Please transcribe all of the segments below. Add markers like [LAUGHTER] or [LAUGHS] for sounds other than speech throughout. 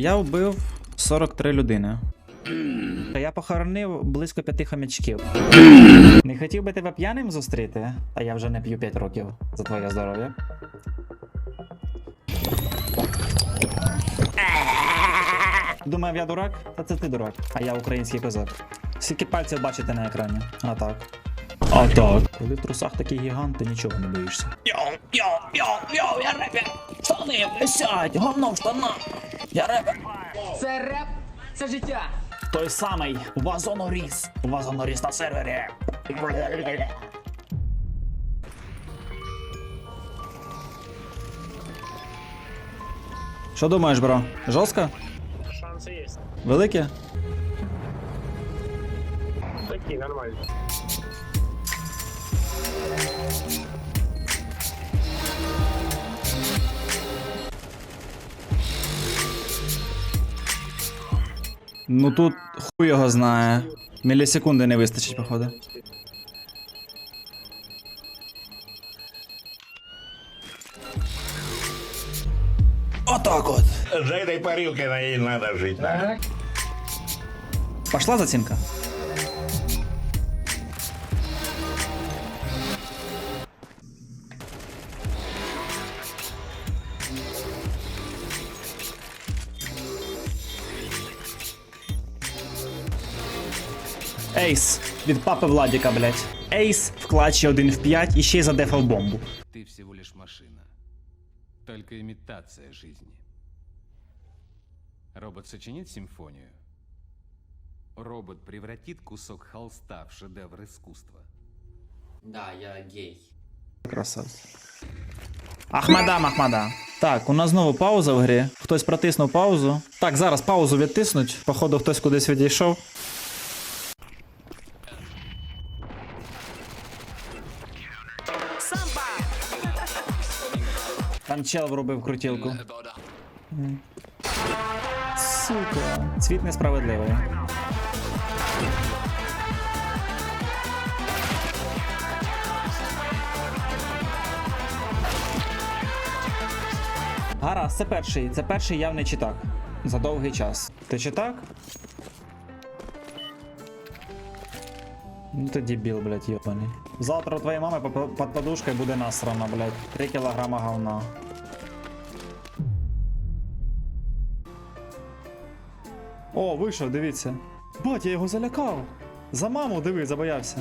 Я вбив 43 людини. Я похоронив близько п'яти хомячків. Не хотів би тебе п'яним зустріти, а я вже не п'ю 5 років за твоє здоров'я. Думав, я дурак? Та це ти дурак, а я український козак. Скільки пальців бачите на екрані? А так. А так. Коли в трусах такий гігант, ти нічого не боїшся. Йоу, йоу, йоу, йоу, я репер! Штани висять, говно в штанах! Я репер! Це реп, це життя. Той самий Вазоноріс. Вазоноріс на сервері. Що думаєш, бро? Жорстко? Шансы есть. Велике? Такие, нормально. Ну тут хуй його знає. Мілісекунди не вистачить, походу. Отак от. С этой парилкой на їй надо жить. да? Пошла зацінка? Ейс від папи Владіка, блять. Ейс в клатчі 1 в 5 і ще й задефав бомбу. Ты всего лишь машина. Только имитация жизни. Робот сочинит симфонию. Робот превратит кусок холста в шедевр искусства. Да, я гей. Красавець. Ахмада, Ахмада. Так, у нас знову пауза в грі. Хтось протиснув паузу. Так, зараз паузу відтиснуть. Походу, хтось кудись відійшов. Чел врубив крутілку. Сука. Цвіт несправедливий. Гаразд, це перший. Це перший явний читак. За довгий час. Ти читак? Ну ти дебіл, блядь, йобаний. Завтра у твоєї мами під подушкою буде насрано, блядь. 3 кілограма говна. О, вийшов, дивіться. Бать, я його залякав. За маму диви, забоявся.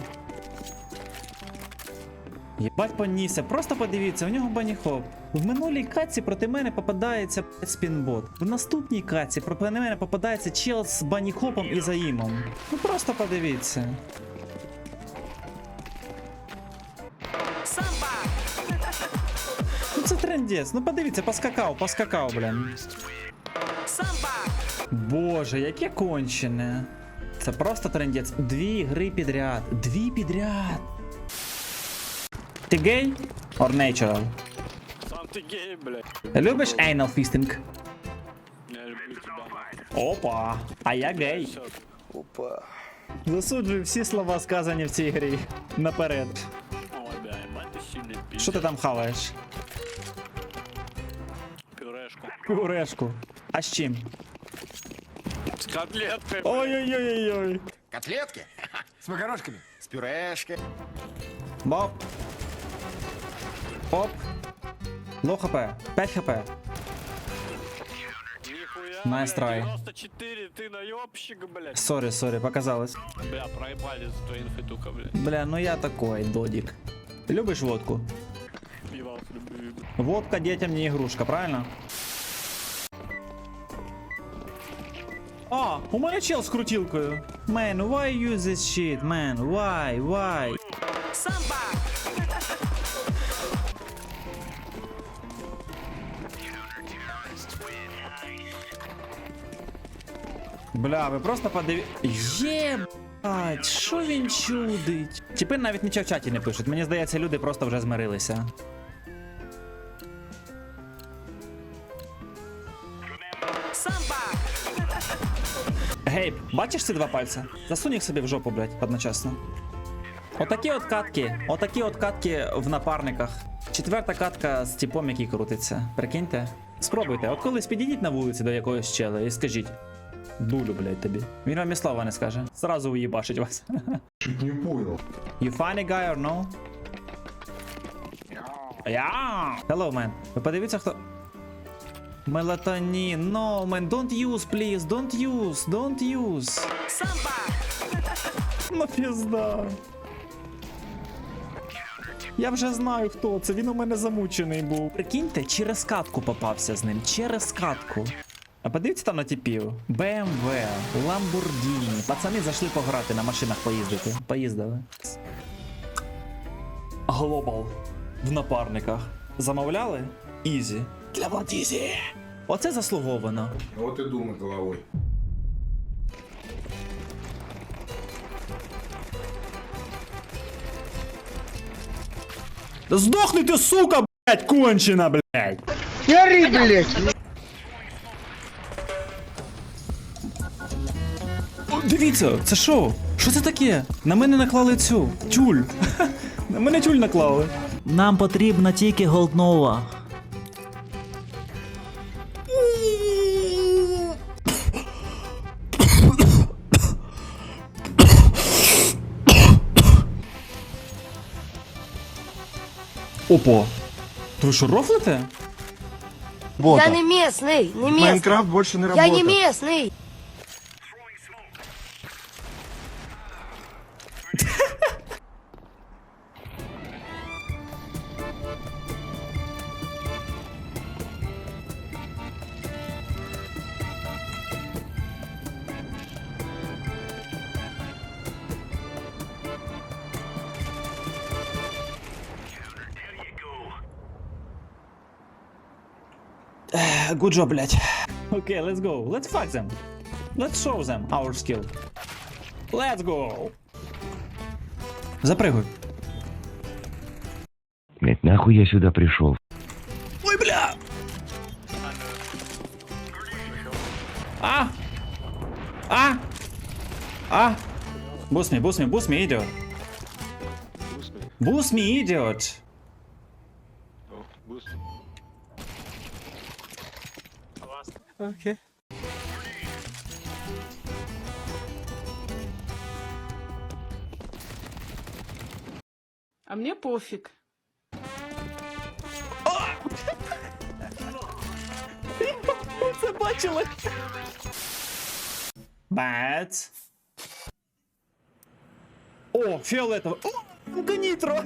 Єбать понісся, просто подивіться, у нього баніхоп. В минулій каці проти мене попадається спінбот. В наступній каці проти мене попадається чел з баніхопом і заїмом. Ну просто подивіться. Самба! Ну це трендець, ну подивіться, поскакав, поскакав, блін. Боже, яке кончене. Це просто трендець. Дві гри підряд. Дві підряд. Ти гей? Or natural? Сам ты гей, блядь. Любиш anal fisting? Я люблю тебя. Опа. А я гей. Опа. Засуджую всі слова, сказані в цій грі. Наперед. Ой, бля, ебать ты сильный пиздец. Що ти там хаваєш? Пюрешку. Пюрешку. А з чим? С котлеткой. Ой-ой-ой-ой. Котлетки? С макарошками? С пюрешкой? Боб. Оп. Ло хп. 5 хп. Нихуя, Nice бля, try. 94, ты наебщик, блядь. Сорі, сорі, показалось. Бля, проебали за твои инфитука, блядь. Бля, ну я такой, додик. Ти любиш водку? Пивал люблю. Водка детям не игрушка, правильно? А, у мене чел з крутілкою. Man, why you use this shit, man? Why, why? Бля, ви просто подиві... Єбать, що він чудить? Тепер навіть нічого в чаті не пишуть. Мені здається, люди просто вже змирилися. Гейб, бачиш ці два пальця? Засунь їх собі в жопу, блядь, одночасно. Отакі от катки, отакі от катки в напарниках. Четверта катка з типом, який крутиться. Прикиньте. Спробуйте, от колись підійдіть на вулиці до якогось чела і скажіть. Дулю, блядь, тобі. Він вам і слова не скаже. Зразу уїбашить вас. [LAUGHS] Чуть не понял. You funny guy or no? Yeah. Hello, man. Ви подивіться, хто. Мелатонін. No, man, don't use, please. Don't use. Don't use. Ну, пізда. Я вже знаю, хто це. Він у мене замучений був. Прикиньте, через катку попався з ним. Через катку. А подивіться там на типів. BMW, Lamborghini. Пацани зайшли пограти на машинах поїздити. Поїздили. Глобал. В напарниках. Замовляли? Ізі. Для Владізі. Оце заслуговано. Вот и думай головой. Здохни ти, сука, блядь, кончена, блядь. Гори, блядь! О, Дивіться, це що? Що це таке? На мене наклали цю тюль. [LAUGHS] На мене тюль наклали. Нам потрібна тільки голднова. Опа. То ви що рофлите? Я не местный, не местный. Майнкрафт больше не Я работает. не местный. Good job, блядь. Okay, let's go. Let's fuck them. Let's show them our skill. Let's go. Запрыгуй. Блять, нахуй я сюда пришел? Ой, бля! А! А! А! Boost me, boost me, boost me, idiot. Boost me, idiot. Okay. А мне пофиг. [LAUGHS] Це бачили. Бац. О, фіолетовий. О, нітро.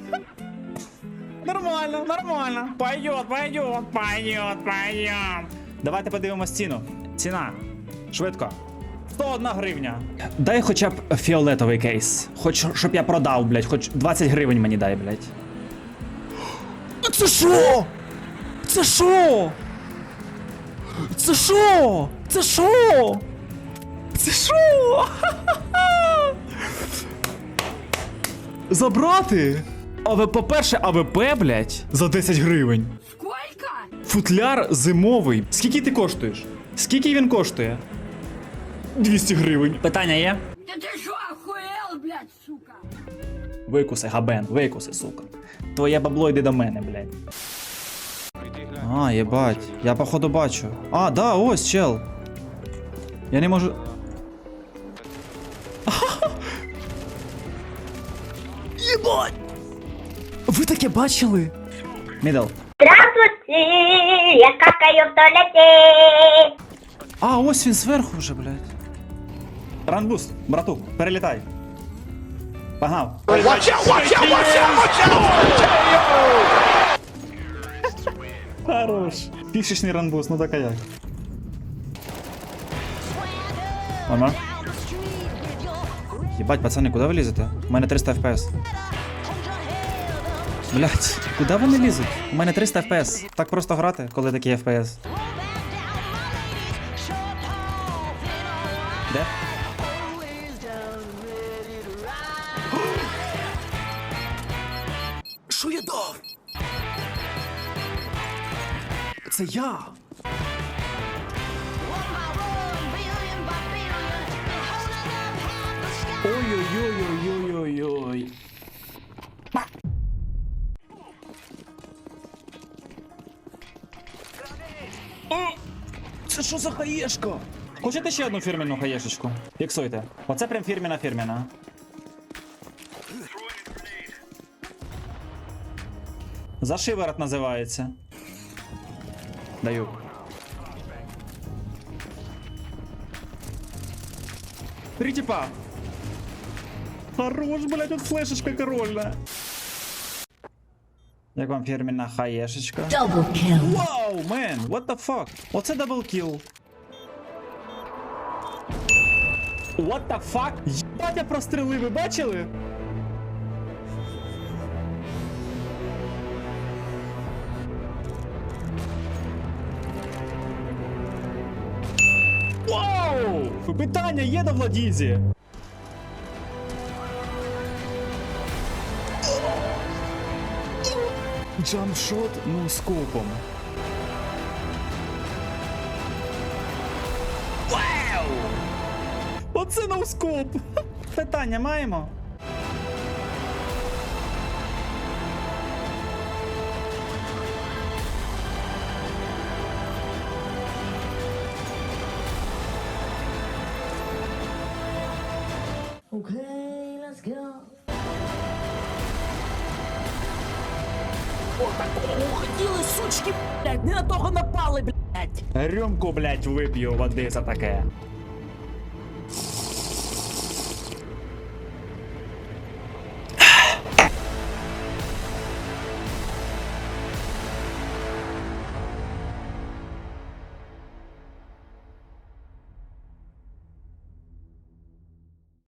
Нормально, нормально. Пойдет, пойдет, пойдет, пойдет. Давайте подивимось ціну. Ціна. Швидко. 101 гривня. Дай хоча б фіолетовий кейс. Хоч щоб я продав, блядь, хоч 20 гривень мені дай, блядь. Це що? Це що? Це що? Це що? Це що? [LAUGHS] Забрати? АВ, по-перше, АВП, блядь, за 10 гривень. Футляр зимовий. Скільки ти коштуєш? Скільки він коштує? 200 гривень. Питання є? Да ты что, охуел, блядь, сука? Викуси, габен, викуси, сука. Твоє бабло йди до мене, блядь. А, єбать. Я походу бачу. А, да, ось, чел. Я не можу. Єбать! Ви таке бачили? Мідл. Здравствуйте, я какаю в туалете. А, ось він зверху вже, блядь. Ранбус, братух, перелітай. Погнав. Хорош. Пішечний ранбус, ну так а як. Ага. Єбать, пацани, куди ви лізете? У мене 300 FPS. Блять, куди вони лізуть? У мене 300 FPS. Так просто грати, коли такі FPS. Де? Це я. Це що за хаєшка? Хочете ще одну фірменну хаєшечку? Фіксуйте. Оце прям фірміна фірміна. За шиворот називається. Даю. Три типа. Хорош, блядь, тут флешечка корольна. Як вам фірмінна хаєшечка? Вау, мен, what the fuck? Оце даблкіл. What the fuck? Єбать, я простріли, ви бачили? Вау! Питання є до Владізі. Джампшот ну скопом. Вау! Оце ноускоп! Питання маємо? Хотіли, сучки, блядь, не на того напали, блядь. Рюмку, блять, вип'ю води за таке.